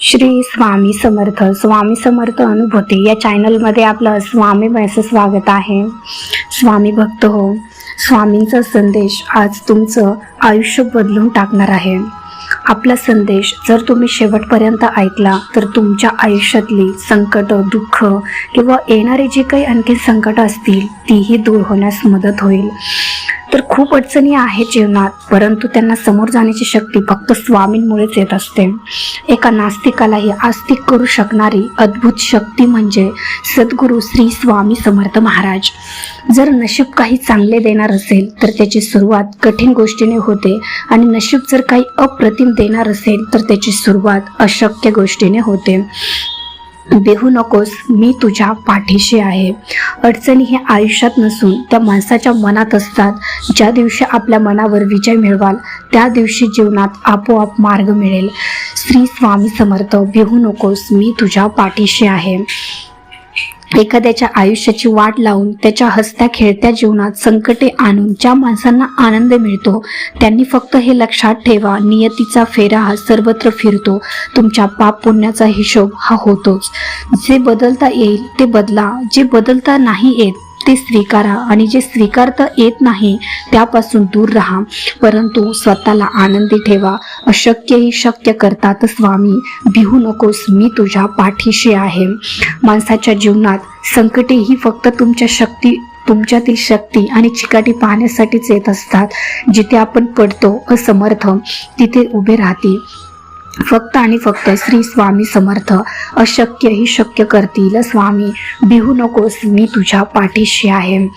श्री स्वामी समर्थ स्वामी समर्थ अनुभूती. या चॅनलमध्ये आपलं स्वामी असं स्वागत आहे. स्वामी भक्त हो स्वामींचा संदेश आज तुमचं आयुष्य बदलून टाकणार आहे. आपला संदेश जर तुम्ही शेवटपर्यंत ऐकला तर तुमच्या आयुष्यातली संकट दुःख किंवा येणारे जे काही आणखी संकट असतील तीही दूर होण्यास मदत होईल. तर खूप अडचणी आहेत जीवनात परंतु त्यांना समोर जाण्याची शक्ती फक्त स्वामींमुळेच येत असते. एका नास्तिकालाही आस्तिक करू शकणारी अद्भुत शक्ती म्हणजे सद्गुरू श्री स्वामी समर्थ महाराज. जर नशीब काही चांगले देणार असेल तर त्याची सुरुवात कठीण गोष्टीने होते आणि नशीब जर काही अप्रतिम देणार असेल तर त्याची सुरुवात अशक्य गोष्टीने होते. देहू नकोस मी तुझ्या पाठीशी आहे. अडचणी हे आयुष्यात नसून त्या माणसाच्या मनात असतात. ज्या दिवशी आपल्या मनावर विजय मिळवाल त्या दिवशी जीवनात आपोआप मार्ग मिळेल. श्री स्वामी समर्थ भिवू नकोस मी तुझ्या पाठीशी आहे. एखाद्याच्या आयुष्याची वाट लावून त्याच्या हसत्या खेळत्या जीवनात संकटे आणून ज्या माणसांना आनंद मिळतो त्यांनी फक्त हे लक्षात ठेवा नियतीचा फेरा हा सर्वत्र फिरतो. तुमच्या पाप पुण्याचा हिशोब हा होतोच. जे बदलता येईल ते बदला जे बदलता नाही येत ते स्वीकारा आणि जे स्वीकारता येत नाही त्यापासून दूर राहा. परंतु स्वतःला आनंदी ठेवा. अशक्यही शक्य करतात स्वामी. भिवू नकोस मी तुझ्या पाठीशी आहे. माणसाच्या जीवनात संकटे ही फक्त तुमच्या शक्ती तुमच्यातील शक्ती आणि चिकाटी पाहण्यासाठीच येत असतात. जिथे आपण पडतो असमर्थ तिथे उभे राहते. फक्त आणि फक्त श्री स्वामी समर्थ. अशक्य ही शक्य करतील. स्वामी बिहू नकोस मी तुझ्या पाठीशी आहे.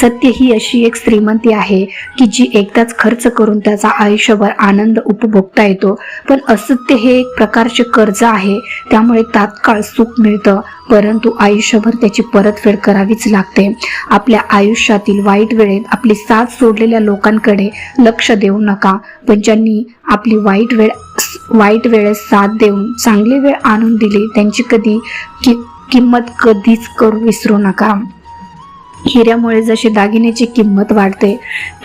सत्य ही अशी एक श्रीमंती आहे की जी एकदाच खर्च करून त्याचा आयुष्यभर आनंद उपभोगता येतो. पण असत्य हे एक प्रकारचे कर्ज आहे. त्यामुळे तात्काळ सुख मिळतं. परंतु आयुष्यभर त्याची परतफेड करावीच लागते. आपल्या आयुष्यातील वाईट वेळेत आपली साथ सोडलेल्या लोकांकडे लक्ष देऊ नका. पण ज्यांनी आपली वाईट वेळ वाईट वेळेस साथ देऊन चांगली वेळ आणून दिली त्यांची कधी कि किंमत कधीच करू विसरू नका. हिऱ्यामुळे जशी दागिन्याची किंमत वाढते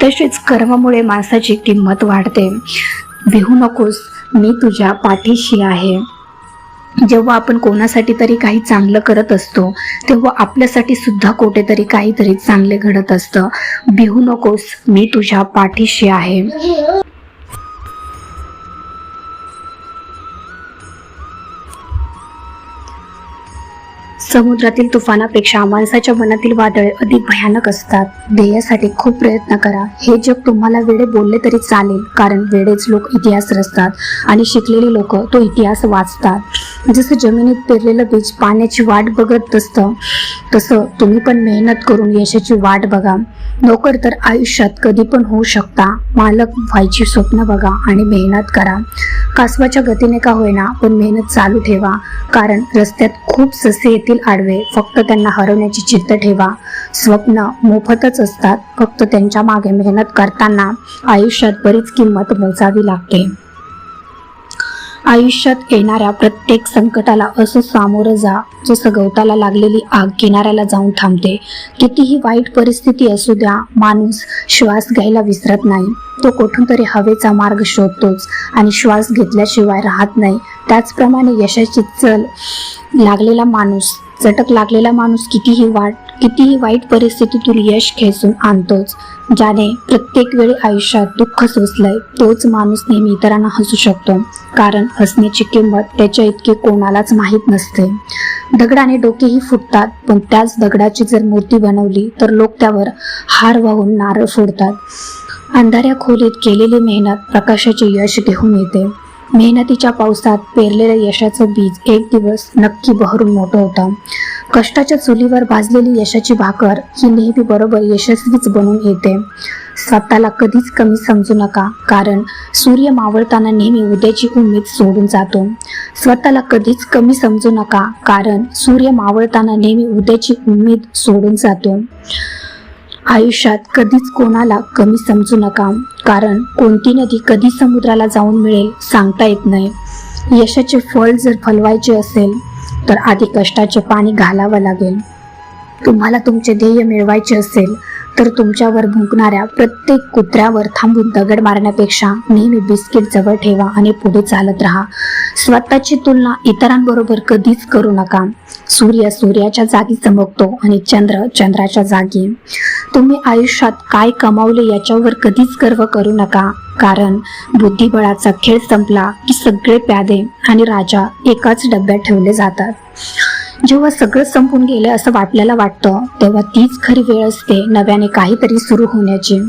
तसेच कर्मामुळे माणसाची किंमत वाढते. भिवू नकोस मी तुझ्या पाठीशी आहे. जेव्हा आपण कोणासाठी तरी काही चांगलं करत असतो तेव्हा आपल्यासाठी सुद्धा कुठेतरी काहीतरी चांगले घडत असतं. भिवू नकोस मी तुझ्या पाठीशी आहे. समुद्रातील तुफानापेक्षा माणसाच्या मनातील वादळे अधिक भयानक असतात. ध्येयासाठी खूप प्रयत्न करा. हे जग तुम्हाला वेडे बोलले तरी चालेल कारण वेळेच लोक इतिहास रचतात आणि शिकलेले लोक तो इतिहास वाचतात. जसं जमिनीत पेरलेलं बीज पाण्याची वाट बघत असतं तसं तुम्ही पण मेहनत करून यशाची वाट बघा. नोकर तर आयुष्यात कधी पण होऊ शकता. मालक व्हायची स्वप्न बघा आणि मेहनत करा. कासवाच्या गतीने का होईना पण मेहनत चालू ठेवा कारण रस्त्यात खूप ससे येतील आडवे फक्त त्यांना हरवण्याची चित्त ठेवा. स्वप्न मोफतच असतात. फक्त त्यांच्या मागे मेहनत करताना आयुष्यात बरीच किंमत मोजावी लागते. आयुष्यात येणाऱ्या प्रत्येक संकटाला असं सामोरं जा जसं गवताला लागलेली आग किनाऱ्याला जाऊन थांबते. कितीही वाईट परिस्थिती असू द्या माणूस श्वास घ्यायला विसरत नाही. तो कुठून तरी हवेचा मार्ग शोधतोच आणि श्वास घेतल्याशिवाय राहत नाही. त्याचप्रमाणे यशाची चल लागलेला माणूस चटक लागलेला माणूस कितीही वाट कितीही वाईट परिस्थितीतून यश खेचून आणतोच ज्याने प्रत्येक वेळी आयुष्यात दुःख सोसलंय तोच माणूस नेहमी इतरांना हसू शकतो. कारण हसण्याची किंमत त्याच्या इतकी कोणालाच माहीत नसते. दगडाने डोकेही फुटतात पण त्याच दगडाची जर मूर्ती बनवली तर लोक त्यावर हार वाहून नारळ फोडतात. अंधाऱ्या खोलीत केलेली मेहनत प्रकाशाचे यश घेऊन येते. मेहनतीच्या पावसात पेरलेलं यशाचं बीज एक दिवस नक्की बहरून मोठं होतं. कष्टाच्या चुलीवर भाजलेली यशाची भाकर ही नेहमी बरोबर यशस्वीच बनून येते. स्वतःला कधीच कमी समजू नका कारण सूर्य मावळताना नेहमी उद्याची उमेद सोडून जातो. स्वतःला कधीच कमी समजू नका कारण सूर्य मावळताना नेहमी उद्याची उमेद सोडून जातो. आयुष्यात कधीच कोणाला कमी समजू नका कारण कोणती नदी कधी समुद्राला जाऊन मिळेल सांगता येत नाही. यशाचे फळ जर फलवायचे असेल तर आधी कष्टाचे पाणी घालावं लागेल. तुम्हाला तुमचे ध्येय मिळवायचे असेल तर तुमच्यावर भुंकणाऱ्या प्रत्येक कुत्र्यावर थांबून दगड मारण्यापेक्षा नेहमी बिस्किट जवळ ठेवा आणि पुढे चालत राहा. स्वतःची तुलना इतरांबरोबर कधीच करू नका. सूर्य सूर्याच्या जागी चमकतो आणि चंद्र चंद्राच्या जागी. तुम्ही आयुष्यात काय कमावले याच्यावर कधीच गर्व करू नका. कारण बुद्धिबळाचा खेळ संपला की सगळे प्यादे आणि राजा एकाच डब्यात ठेवले जातात. जेव्हा सगळं संपून गेलं असं आपल्याला वाटतं तेव्हा तीच खरी वेळ असते नव्याने काहीतरी सुरू होण्याची.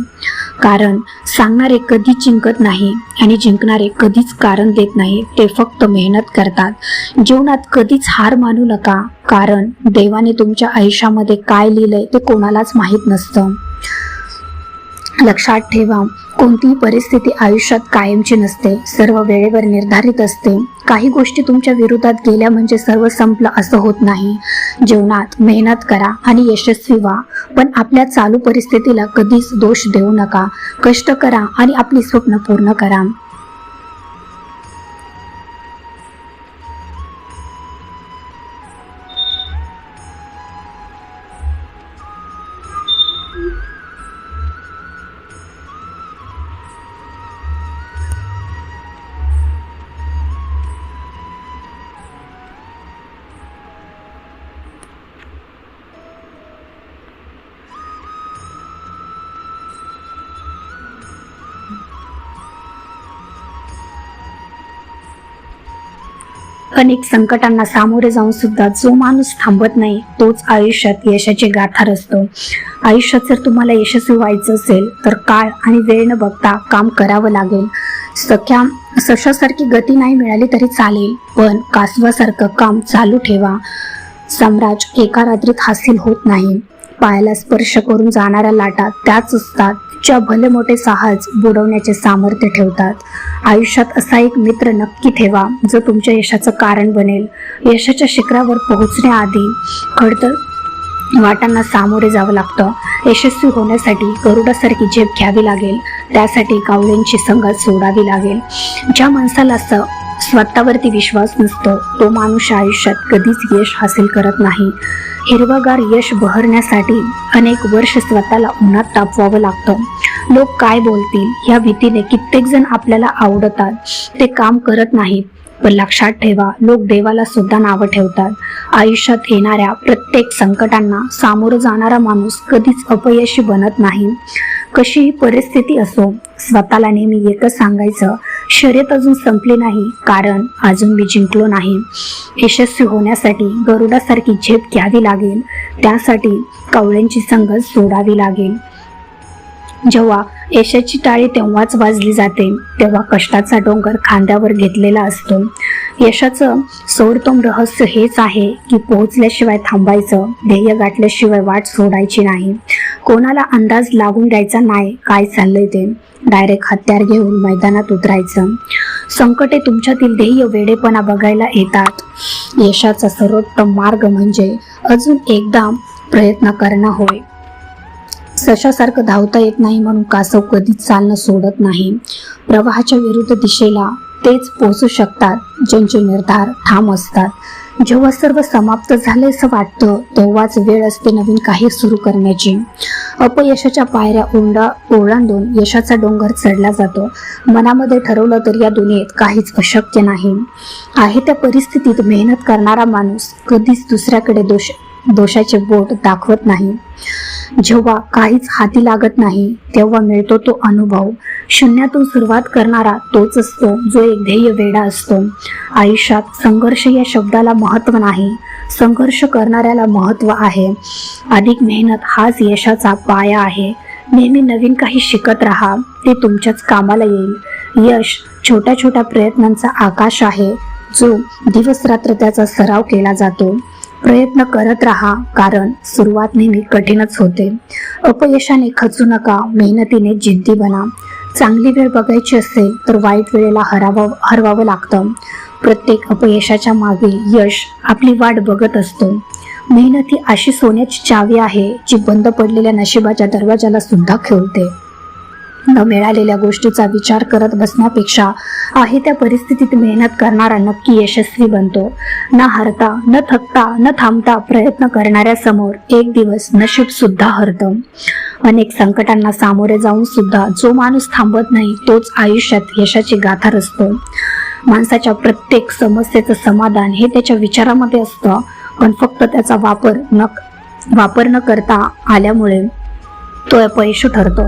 कारण सांगणारे कधी जिंकत नाही आणि जिंकणारे कधीच कारण देत नाही ते फक्त मेहनत करतात. जीवनात कधीच हार मानू नका कारण देवाने तुमच्या आयुष्यामध्ये काय लिहिलंय ते कोणालाच माहीत नसतं. लक्षात ठेवा. कोणतीही परिस्थिती आयुष्यात कायमची नसते. सर्व वेळेवर निर्धारित असते. काही गोष्टी तुमच्या विरोधात गेल्या म्हणजे सर्व संपलं असं होत नाही. जीवनात मेहनत करा आणि यशस्वी व्हा. पण आपल्या चालू परिस्थितीला कधीच दोष देऊ नका. कष्ट करा आणि आपली स्वप्न पूर्ण करा. अनेक संकटांना सामोरे जाऊन सुद्धा जो माणूस थांबत नाही तोच आयुष्यात यशाचे गाथार असतो आयुष्यात जर तुम्हाला यशस्वी व्हायचं असेल तर काळ आणि वेळ न बघता काम करावं लागेल. सख्या सशासारखी गती नाही मिळाली तरी चालेल पण कासवासारखं काम चालू ठेवा. सम्राज एका रात्रीत हासिल होत नाही. पायाला स्पर्श करून जाणाऱ्या लाटा त्याच असतात च्या भले मोठे साहस बुडवण्याचे सामर्थ्य ठेवतात. आयुष्यात असा एक मित्र नक्की ठेवा जो तुमच्या यशाचं कारण बनेल. यशाच्या शिखरावर पोहोचण्याआधी खडतर वाटांना सामोरे जावं लागतं. यशस्वी होण्यासाठी गरुडासारखी झेप घ्यावी लागेल. त्यासाठी कावळ्यांची संगत सोडावी लागेल. ज्या माणसाला असं स्वतःवरती विश्वास नसतो. तो माणूस आयुष्यात कधीच यश हासिल करत नाही. हिरवगार यश बहरण्यासाठी अनेक वर्ष स्वतःला उन्हात तापवावं लागतं. लोक काय बोलतील या भीतीने कित्येक जण आपल्याला आवडतात. ते काम करत नाहीत पण लक्षात ठेवा लोक देवाला सुद्धा नावं ठेवतात. आयुष्यात येणाऱ्या प्रत्येक संकटांना सामोरं जाणारा माणूस कधीच अपयशी बनत नाही. कशीही परिस्थिती असो स्वतःला नेहमी एकच सांगायचं शर्यत अजून संपली नाही कारण अजून मी जिंकलो नाही. यशस्वी होण्यासाठी गरुडासारखी झेप घ्यावी लागेल त्यासाठी कवळ्यांची संगत सोडावी लागेल. जेव्हा यशाची टाळी तेव्हाच वाजली जाते तेव्हा कष्टाचा डोंगर खांद्यावर घेतलेला असतो. यशाचं सोडतोम रहस्य हेच आहे की पोहोचल्याशिवाय थांबायचं ध्येय गाठल्याशिवाय वाट सोडायची नाही. कोणाला अंदाज लागून द्यायचा नाही काय चाललंय ते. डायरेक्ट हत्यार घेऊन मैदानात उतरायचं. संकटे तुमच्यातील ध्येय वेडेपणा बघायला येतात. यशाचा सर्वोत्तम मार्ग म्हणजे अजून एकदा प्रयत्न करणं होय. सशासारखं धावता येत नाही म्हणून कासव कधीच चालणं सोडत नाही. प्रवाहाच्या विरुद्ध दिशेला तेच पोचू शकतात ज्यांचे निर्धार ठाम असतात. जेव्हा सर्व समाप्त झाले असं वाटतं तेव्हाच वेळ असते नवीन काही सुरू करण्याची. अपयशाच्या पायऱ्या ओंडा ओलांडून यशाचा डोंगर चढला जातो. मनामध्ये ठरवलं तर या दुनियेत काहीच अशक्य नाही. आहे त्या परिस्थितीत मेहनत करणारा माणूस कधीच दुसऱ्याकडे दोष दोषाचे बोट दाखवत नाही. जेव्हा काहीच हाती लागत नाही तेव्हा मिळतो तो अनुभव. शून्यातून सुरुवात करणारा तोच असतो जो एक ध्येय वेडा असतो. आयुष्यात संघर्ष या शब्दाला महत्त्व नाही. संघर्ष करणाऱ्याला महत्त्व आहे. अधिक मेहनत हाच यशाचा पाया आहे. नेहमी नवीन काही शिकत राहा ते तुमच्याच कामाला येईल. यश छोट्या छोट्या प्रयत्नांचा आकाश आहे जो दिवस रात्र त्याचा सराव केला जातो. प्रयत्न करत राहा कारण सुरुवात नेहमी कठीणच होते. अपयशाने खचू नका मेहनतीने जिद्दी बना. चांगली वेळ बघायची असेल तर वाईट वेळेला हरावं हरवावं लागतं. प्रत्येक अपयशाच्या मागे यश आपली वाट बघत असतो. मेहनत ही अशी सोन्याची चावी आहे जी बंद पडलेल्या नशिबाच्या दरवाजाला सुद्धा खेळते न मिळालेल्या गोष्टीचा विचार करत बसण्यापेक्षा आहे त्या परिस्थितीत मेहनत करणारा नक्की यशस्वी बनतो. न हरता न थकता न थांबता प्रयत्न करणाऱ्या समोर एक दिवस नशीब सुद्धा हरतं. अनेक संकटांना सामोरे जाऊन सुद्धा जो माणूस थांबत नाही तोच आयुष्यात यशाची गाथा रचतो. माणसाच्या प्रत्येक समस्येचं समाधान हे त्याच्या विचारामध्ये असतं पण फक्त त्याचा वापर न वापर न करता आल्यामुळे तो अपयशी ठरतो.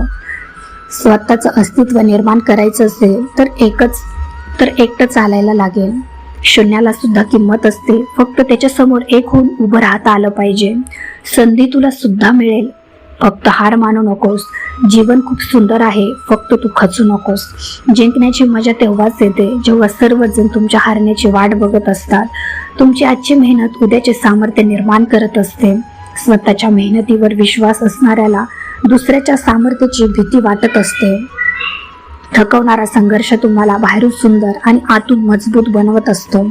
स्वतःचं अस्तित्व निर्माण करायचं असेल तर एकच तर एकटं चालायला लागेल. शून्याला सुद्धा किंमत असते. फक्त त्याच्यासमोर एक होऊन उभं राहता आलं पाहिजे. संधी तुला सुद्धा मिळेल. फक्त हार मानू नकोस. जीवन खूप सुंदर आहे. फक्त तू खचू नकोस. जिंकण्याची मजा तेव्हाच येते जेव्हा सर्वजण तुमच्या हारण्याची वाट बघत असतात. तुमची आजची मेहनत उद्याचे सामर्थ्य निर्माण करत असते. स्वतःच्या मेहनतीवर विश्वास असणाऱ्याला दुसऱ्याच्या सामर्थ्याची भीती वाटत असते. थकवणारा संघर्ष तुम्हाला बाहेरून सुंदर आणि आतून मजबूत बनवत असतो.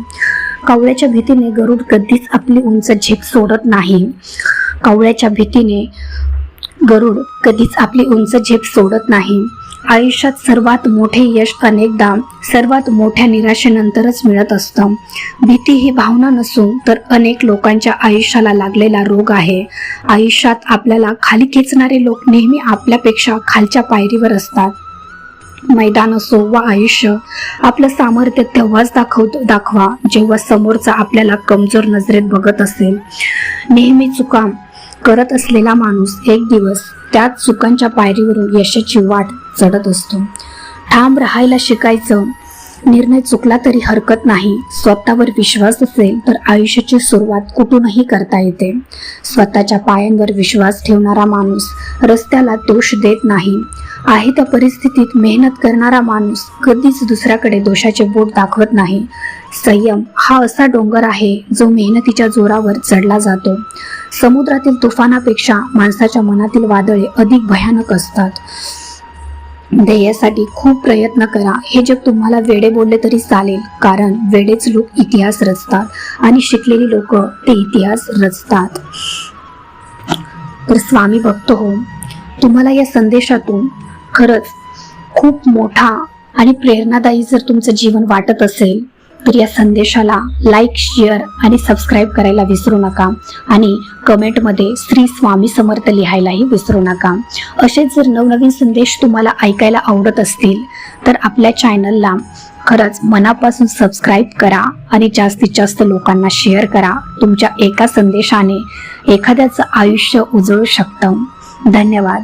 कावळ्याच्या भीतीने गरुड कधीच आपली उंच झेप सोडत नाही. कावळ्याच्या भीतीने गरुड कधीच आपली उंच झेप सोडत नाही. आयुष्यात सर्वात मोठे यश अनेकदा सर्वात मोठ्या निराशेनंतरच मिळत असतं. भीती ही भावना नसून तर अनेक लोकांच्या आयुष्याला लागलेला रोग आहे. आयुष्यात आपल्याला खाली खेचणारे लोक नेहमी आपल्यापेक्षा खालच्या पायरीवर असतात. मैदान असो वा आयुष्य आपलं सामर्थ्य तेव्हाच दाखव दाखवा जेव्हा समोरचा आपल्याला कमजोर नजरेत बघत असेल. नेहमी चुका करत असलेला माणूस एक दिवस त्याच चुकांच्या पायरीवरून यशाची वाट चढत असतो. ठाम राहायला शिकायचं निर्णय चुकला तरी हरकत नाही. स्वतःवर विश्वास असेल तर आयुष्याची सुरुवात कुठूनही करता येते. स्वतःच्या पायांवर विश्वास ठेवणारा माणूस रस्त्याला दोष देत नाही. आहे त्या परिस्थितीत मेहनत करणारा माणूस कधीच दुसऱ्याकडे दोषाचे बोट दाखवत नाही. संयम हा असा डोंगर आहे जो मेहनतीच्या जोरावर चढला जातो. समुद्रातील तुफानापेक्षा माणसाच्या मनातील वादळे अधिक भयानक असतात. म्हणजे ध्येयासाठी खूप प्रयत्न करा. हे जग तुम्हाला वेडे बोलले तरी चालेल कारण वेडेच लोक इतिहास रचतात आणि शिकलेली लोक ते इतिहास रचतात. तर स्वामी भक्त हो तुम्हाला या संदेशातून खरंच खूप मोठा आणि प्रेरणादायी जर तुमचं जीवन वाटत असेल तर या संदेशाला लाईक शेअर आणि सबस्क्राईब करायला विसरू नका. आणि कमेंटमध्ये श्री स्वामी समर्थ लिहायलाही विसरू नका. असेच जर नवनवीन संदेश तुम्हाला ऐकायला आवडत असतील तर आपल्या चॅनलला खरंच मनापासून सबस्क्राईब करा आणि जास्तीत जास्त लोकांना शेअर करा. तुमच्या एका संदेशाने एखाद्याचं आयुष्य उजळू शकतं. धन्यवाद.